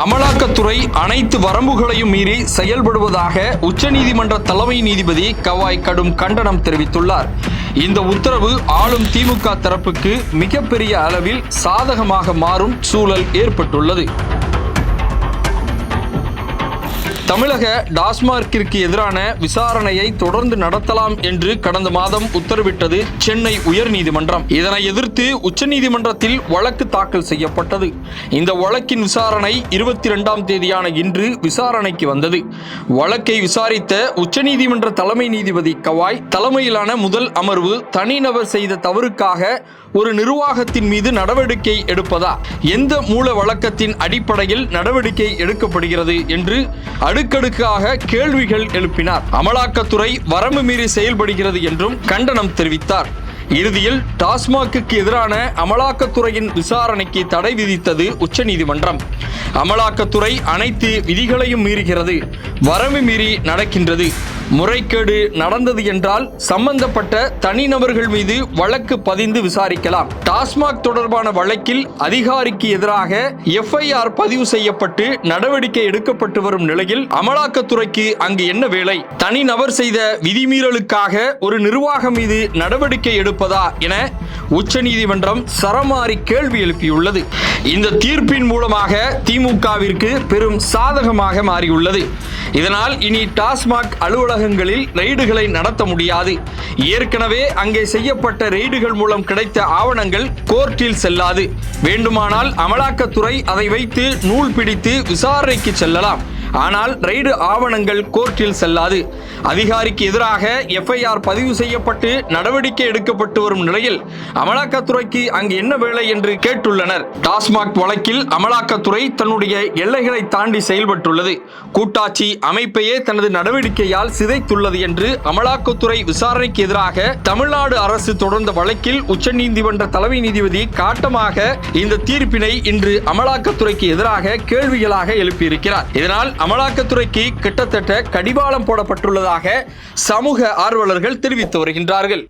அமலாக்கத்துறை அனைத்து வரம்புகளையும் மீறி செயல்படுவதாக உச்சநீதிமன்ற தலைமை நீதிபதி கவாய் கடும் கண்டனம் தெரிவித்துள்ளார். இந்த உத்தரவு ஆளும் திமுக தரப்புக்கு மிகப்பெரிய அளவில் சாதகமாக மாறும் சூழல் ஏற்பட்டுள்ளது. தமிழக டாஸ்மார்க்கிற்கு எதிரான விசாரணையை தொடர்ந்து நடத்தலாம் என்று கடந்த மாதம் உத்தரவிட்டது சென்னை உயர்நீதிமன்றம். இதனை எதிர்த்து உச்சநீதிமன்றத்தில் வழக்கு தாக்கல் செய்யப்பட்டது. இந்த வழக்கின் விசாரணை இருபத்தி இரண்டாம் தேதியான இன்று விசாரணைக்கு வந்தது. வழக்கை விசாரித்த உச்சநீதிமன்ற தலைமை நீதிபதி கவாய் தலைமையிலான முதல் அமர்வு தனிநபர் செய்த தவறுக்காக ஒரு நிர்வாகத்தின் மீது நடவடிக்கை எடுப்பதா? எந்த மூல வழக்கத்தின் அடிப்படையில் நடவடிக்கை எடுக்கப்படுகிறது என்று அடுக்கடுக்காக கேள்விகள் எழுப்பினார். அமலாக்கத்துறை வரம்பு மீறி செயல்படுகிறது என்றும் கண்டனம் தெரிவித்தார். இறுதியில் டாஸ்மாகுக்கு எதிரான அமலாக்கத்துறையின் விசாரணைக்கு தடை விதித்தது உச்சநீதிமன்றம். அமலாக்கத்துறை அனைத்து விதிகளையும் மீறுகிறது. வரம்பு மீறி நடக்கின்றது. முறைகேடு நடந்தது என்றால் சம்பந்தப்பட்ட தனிநபர்கள் மீது வழக்கு பதிந்து விசாரிக்கலாம். டாஸ்மாக் தொடர்பான வழக்கில் அதிகாரிக்கு எதிராக எஃப்ஐஆர் பதிவு செய்யப்பட்டு நடவடிக்கை எடுக்கப்பட்டு வரும் நிலையில் அமலாக்கத்துறைக்கு அங்கு என்ன வேலை? தனிநபர் செய்த விதிமீறலுக்காக ஒரு நிர்வாகம் மீது நடவடிக்கை எடுப்பதா என உச்சநீதிமன்றம் சரமாரி கேள்வி எழுப்பியுள்ளது. இந்த தீர்ப்பின் மூலமாக திமுகவிற்கு பெரும் சாதகமாக மாறியுள்ளது. இதனால் இனி டாஸ்மாக் அலுவலக அலுவலகங்களில் ரெய்டுகளை நடத்த முடியாது. ஏற்கனவே அங்கே செய்யப்பட்ட ரெய்டுகள் மூலம் கிடைத்த ஆவணங்கள் கோர்ட்டில் செல்லாது. வேண்டுமானால் அமலாக்கத்துறை அதை வைத்து நூல் பிடித்து விசாரணைக்கு செல்லலாம். ஆனால் ரெய்டு ஆவணங்கள் கோர்ட்டில் செல்லாது. அதிகாரிக்கு எதிராக எஃப்ஐஆர் பதிவு செய்யப்பட்டு நடவடிக்கை எடுக்கப்பட்டு வரும் நிலையில் அமலாக்கத்துறைக்கு அங்கு என்ன வேலை என்று கேட்டுள்ளனர். டாஸ்மாக் வழக்கில் அமலாக்கத்துறை தன்னுடைய எல்லைகளை தாண்டி செயல்பட்டுள்ளது. கூட்டாட்சி அமைப்பையே தனது நடவடிக்கையால் சிதைத்துள்ளது என்று அமலாக்கத்துறை விசாரணைக்கு எதிராக தமிழ்நாடு அரசு தொடர்ந்த வழக்கில் உச்சநீதிமன்ற தலைமை நீதிபதி காட்டமாக இந்த தீர்ப்பினை இன்று அமலாக்கத்துறைக்கு எதிராக கேள்விகளாக எழுப்பியிருக்கிறார். இதனால் அமலாக்கத்துறைக்கு கிட்டத்தட்ட கடிவாளம் போடப்பட்டுள்ளதாக சமூக ஆர்வலர்கள் தெரிவித்து வருகின்றார்கள்.